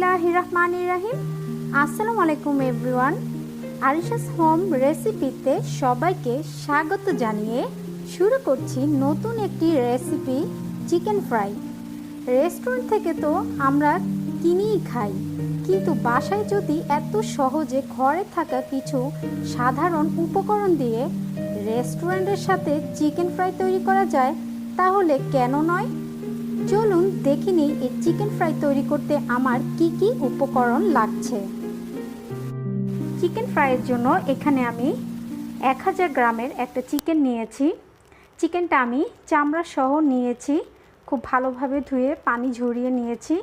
বিসমিল্লাহ রহমান রাহিম আসসালামু আলাইকুম এভরিওয়ান। আরিশাস হোম রেসিপিতে সবাইকে স্বাগত জানিয়ে শুরু করছি নতুন একটি রেসিপি, চিকেন ফ্রাই। রেস্টুরেন্ট থেকে তো আমরা কিনেই খাই, কিন্তু বাসায় যদি এত সহজে ঘরে থাকা কিছু সাধারণ উপকরণ দিয়ে রেস্টুরেন্টের সাথে চিকেন ফ্রাই তৈরি করা যায়, তাহলে কেন নয়? চলুন দেখে নিই এই চিকেন ফ্রাই তৈরি করতে আমার কি কি উপকরণ লাগছে। চিকেন ফ্রাইয়ের জন্য এখানে আমি এক হাজার গ্রামের একটা চিকেন নিয়েছি। চিকেনটা আমি চামড়া সহ নিয়েছি, খুব ভালোভাবে ধুয়ে পানি ঝরিয়ে নিয়েছি।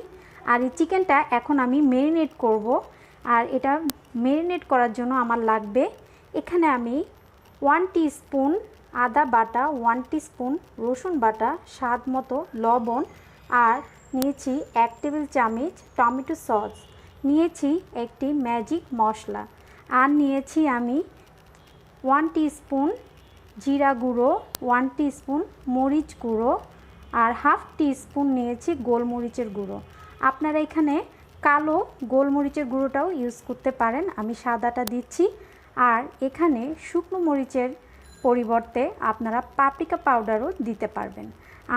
আর এই চিকেনটা এখন আমি মেরিনেট করব। আর এটা মেরিনেট করার জন্য আমার লাগবে এখানে আমি ওয়ান স্পুন আদা বাটা ওয়ান স্পুন রসুন বাটা স্বাদ মতো লবণ আর নিয়েছি এক টেবিল চামচ টমেটো সস। নিয়েছি একটি ম্যাজিক মশলা আর নিয়েছি আমি ওয়ান স্পুন জিরা গুঁড়ো ওয়ান স্পুন মরিচ গুঁড়ো আর হাফ স্পুন নিয়েছি গোলমরিচের গুঁড়ো। আপনারা এখানে কালো গোলমরিচের গুঁড়োটাও ইউজ করতে পারেন। আমি সাদাটা দিচ্ছি। আর এখানে শুকনো মরিচের পরিবর্তে আপনারা পাপরিকা পাউডারও দিতে পারবেন।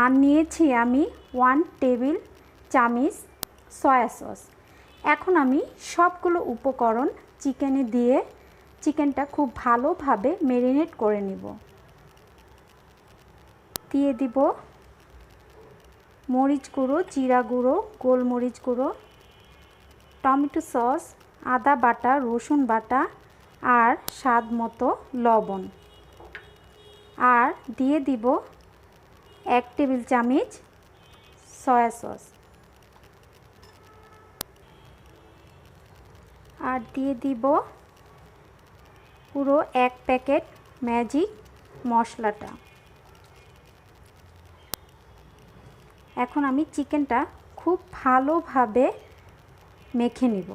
আর নিয়েছি আমি ওয়ান টেবিল চামিচ সয়া সস এখন আমি সবগুলো উপকরণ চিকেনে দিয়ে চিকেনটা খুব ভালোভাবে মেরিনেট করে নিব। দিয়ে দিব মরিচ গুঁড়ো, জিরা গুঁড়ো, গোলমরিচ গুঁড়ো, টমেটো সস, আদা বাটা, রসুন বাটা আর স্বাদ মতো লবণ। আর দিয়ে দিব এক টেবিল চামচ সয়া সস। আর দিয়ে দিব পুরো এক প্যাকেট ম্যাজিক মশলাটা। এখন আমি চিকেনটা খুব ভালোভাবে মেখে নিব।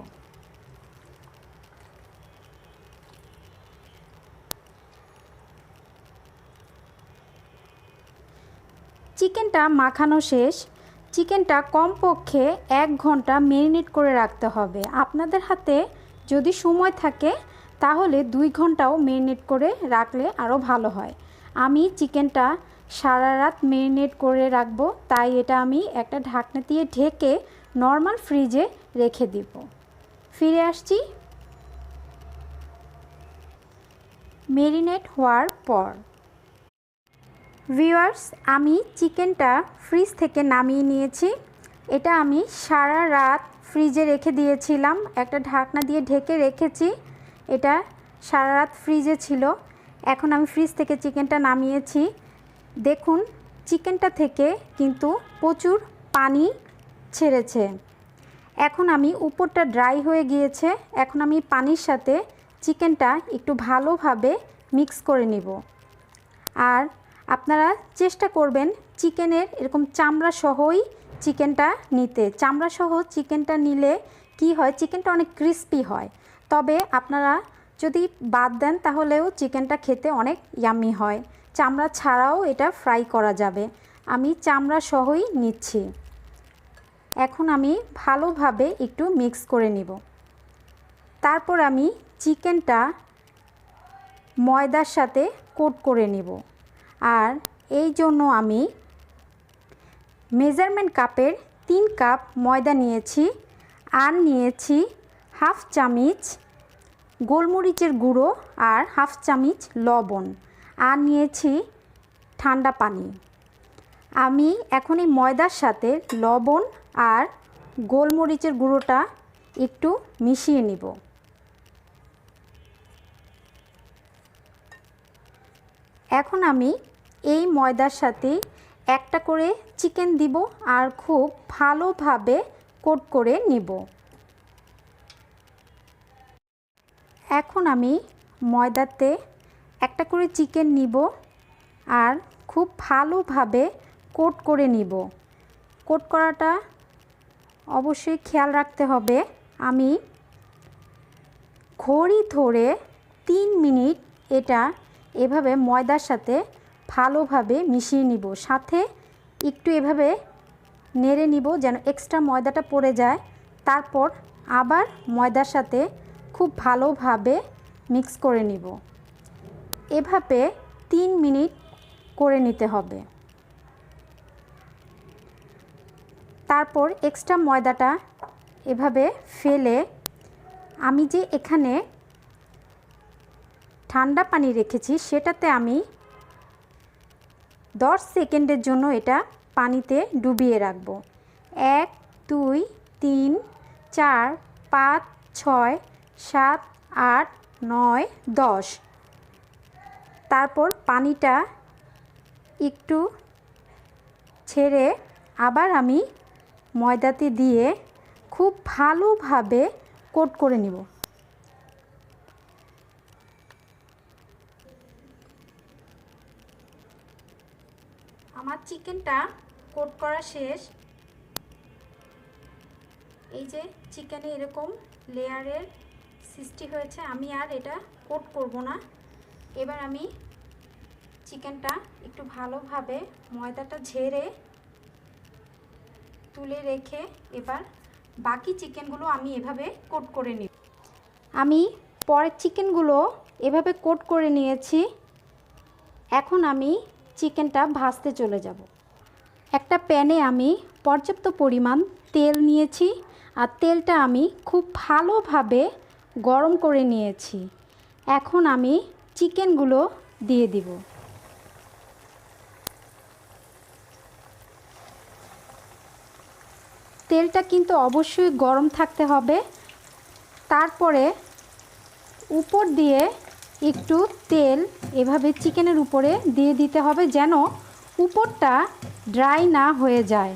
চিকেনটা মাখানো শেষ। চিকেনটা কমপক্ষে এক ঘণ্টা মেরিনেট করে রাখতে হবে। আপনাদের হাতে যদি সময় থাকে, তাহলে দুই ঘন্টাও মেরিনেট করে রাখলে আরও ভালো হয়। আমি চিকেনটা সারা রাত মেরিনেট করে রাখব, তাই এটা আমি একটা ঢাকনা দিয়ে ঢেকে নর্মাল ফ্রিজে রেখে দিব। ফিরে আসছি। মেরিনেট হওয়ার পর। ভিউয়ার্স, আমি চিকেনটা ফ্রিজ থেকে নামিয়ে নিয়েছি। এটা আমি সারা রাত ফ্রিজে রেখে দিয়েছিলাম। একটা ঢাকনা দিয়ে ঢেকে রেখেছি। এটা সারা রাত ফ্রিজে ছিল। এখন আমি ফ্রিজ থেকে চিকেনটা নামিয়েছি। দেখুন, চিকেনটা থেকে কিন্তু প্রচুর পানি ছেড়েছে। এখন আমি উপরটা ড্রাই হয়ে গিয়েছে। এখন আমি পানির সাথে চিকেনটা একটু ভালোভাবে মিক্স করে নিব। আর আপনারা চেষ্টা করবেন চিকেনের এরকম চামড়া সহই চিকেনটা নিতে। চামড়া সহ চিকেনটা নিলে কি হয়? চিকেনটা অনেক ক্রিস্পি হয়। তবে আপনারা যদি বাদ দেন তাহলেও চিকেনটা খেতে অনেক ইয়ামি হয়। চামড়া ছাড়াও এটা ফ্রাই করা যাবে। আমি চামড়া সহই নিচ্ছি। এখন আমি ভালোভাবে একটু মিক্স করে নিব। তারপর আমি চিকেনটা ময়দার সাথে কোট করে নিব। আর এই জন্য আমি মেজারমেন্ট কাপের তিন কাপ ময়দা নিয়েছি, আর নিয়েছি হাফ চামিচ গোলমরিচের গুঁড়ো আর হাফ চামিচ লবণ, আর নিয়েছি ঠান্ডা পানি। আমি এখন এই ময়দার সাথে লবণ আর গোলমরিচের গুঁড়োটা একটু মিশিয়ে নিব। এখন আমি এই ময়দার সাথে একটা করে চিকেন দিব আর খুব ভালোভাবে কোট করে নিব। এখন আমি ময়দাতে একটা করে চিকেন নিব আর খুব ভালোভাবে কোট করে নিব। কোট করাটা অবশ্যই খেয়াল রাখতে হবে। আমি ঘড়ি ধরে তিন মিনিট এটা এভাবে ময়দার সাথে ভালোভাবে মিশিয়ে নিব। সাথে একটু এভাবে নেড়ে নিব যেন এক্সট্রা ময়দাটা পড়ে যায়। তারপর আবার ময়দার সাথে খুব ভালোভাবে মিক্স করে নিব। এভাবে তিন মিনিট করে নিতে হবে। তারপর এক্সট্রা ময়দাটা এভাবে ফেলে আমি যে এখানে ঠান্ডা পানি রেখেছি, সেটাতে আমি দশ সেকেন্ডের জন্য এটা পানিতে ডুবিয়ে রাখব। এক, দুই, তিন, চার, পাঁচ, ছয়, সাত, আট, নয়, দশ। তারপর পানিটা একটু ছেড়ে আবার আমি ময়দাতে দিয়ে খুব ভালোভাবে কোট করে নিব। আমার চিকেনটা কোট করা শেষ। এই যে চিকেনে এরকম লেয়ারের সৃষ্টি হয়েছে, আমি আর এটা কোট করব না। এবার আমি চিকেনটা একটু ভালোভাবে ময়দাটা ঝেড়ে তুলে রেখে এবার বাকি চিকেনগুলো আমি এভাবে কোট করে নিই আমি পরের চিকেনগুলো এভাবে কোট করে নিয়েছি। এখন আমি চিকেনটা ভাজতে চলে যাব। একটা প্যানে আমি পর্যাপ্ত পরিমাণ তেল নিয়েছি আর তেলটা আমি খুব ভালোভাবে গরম করে নিয়েছি। এখন আমি চিকেনগুলো দিয়ে দিব। তেলটা কিন্তু অবশ্যই গরম থাকতে হবে। তারপরে উপর দিয়ে একটু তেল এভাবে চিকেনের উপরে দিয়ে দিতে হবে যেন উপরটা ড্রাই না হয়ে যায়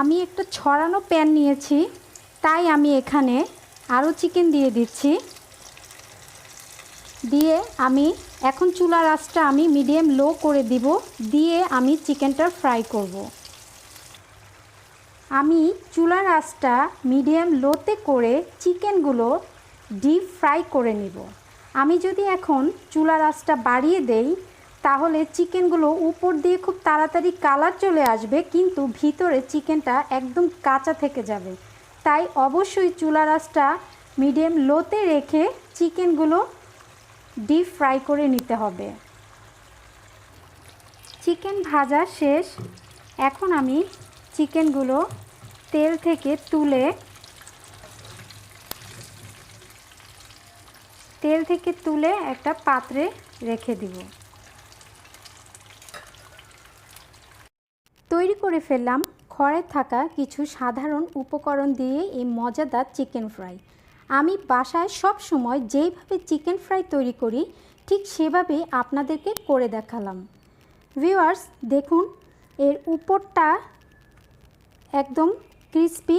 আমি একটা ছড়ানো প্যান নিয়েছি, তাই আমি এখানে আরও চিকেন দিয়ে দিচ্ছি দিয়ে আমি এখন চুলার আঁচটা আমি মিডিয়াম লো করে দিব, দিয়ে আমি চিকেনটা ফ্রাই করব। আমি চুলার আঁচটা মিডিয়াম লোতে করে চিকেনগুলো ডিপ ফ্রাই করে নিব। আমি যদি এখন চুলার আঁচটা বাড়িয়ে দেই, তাহলে চিকেনগুলো উপর দিয়ে খুব তাড়াতাড়ি কালার চলে আসবে, কিন্তু ভিতরে চিকেনটা একদম কাঁচা থেকে যাবে। তাই অবশ্যই চুলার আঁচটা মিডিয়াম লোতে রেখে চিকেনগুলো ডিপ ফ্রাই করে নিতে হবে। চিকেন ভাজা শেষ। এখন আমি চিকেনগুলো তেল থেকে তুলে তেল থেকে তুলে একটা পাত্রে রেখে দিব। তৈরি করে ফেললাম ঘরে থাকা কিছু সাধারণ উপকরণ দিয়ে এই মজাদার চিকেন ফ্রাই। আমি বাসায় সব সময় যেইভাবে চিকেন ফ্রাই তৈরি করি, ঠিক সেভাবেই আপনাদেরকে করে দেখালাম। ভিউয়ার্স, দেখুন, এর উপরটা একদম ক্রিস্পি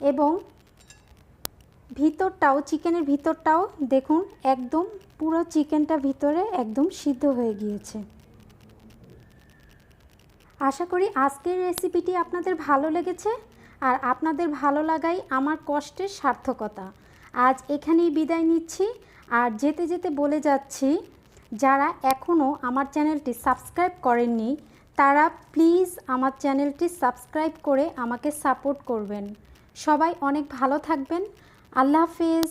এবং ভিতরটাও, চিকেনের ভিতরটাও দেখুন, একদম পুরো চিকেনটা ভিতরে একদম সিদ্ধ হয়ে গিয়েছে। আশা করি আজকের রেসিপিটি আপনাদের ভালো লেগেছে আর আপনাদের ভালো লাগাই আমার কষ্টের সার্থকতা। আজ এখানেই বিদায় নিচ্ছি আর যেতে যেতে বলে যাচ্ছি, যারা এখনও আমার চ্যানেলটি সাবস্ক্রাইব করেননি তারা প্লিজ আমার চ্যানেলটি সাবস্ক্রাইব করে আমাকে সাপোর্ট করবেন। সবাই অনেক ভালো থাকবেন। আল্লাহ হাফিজ।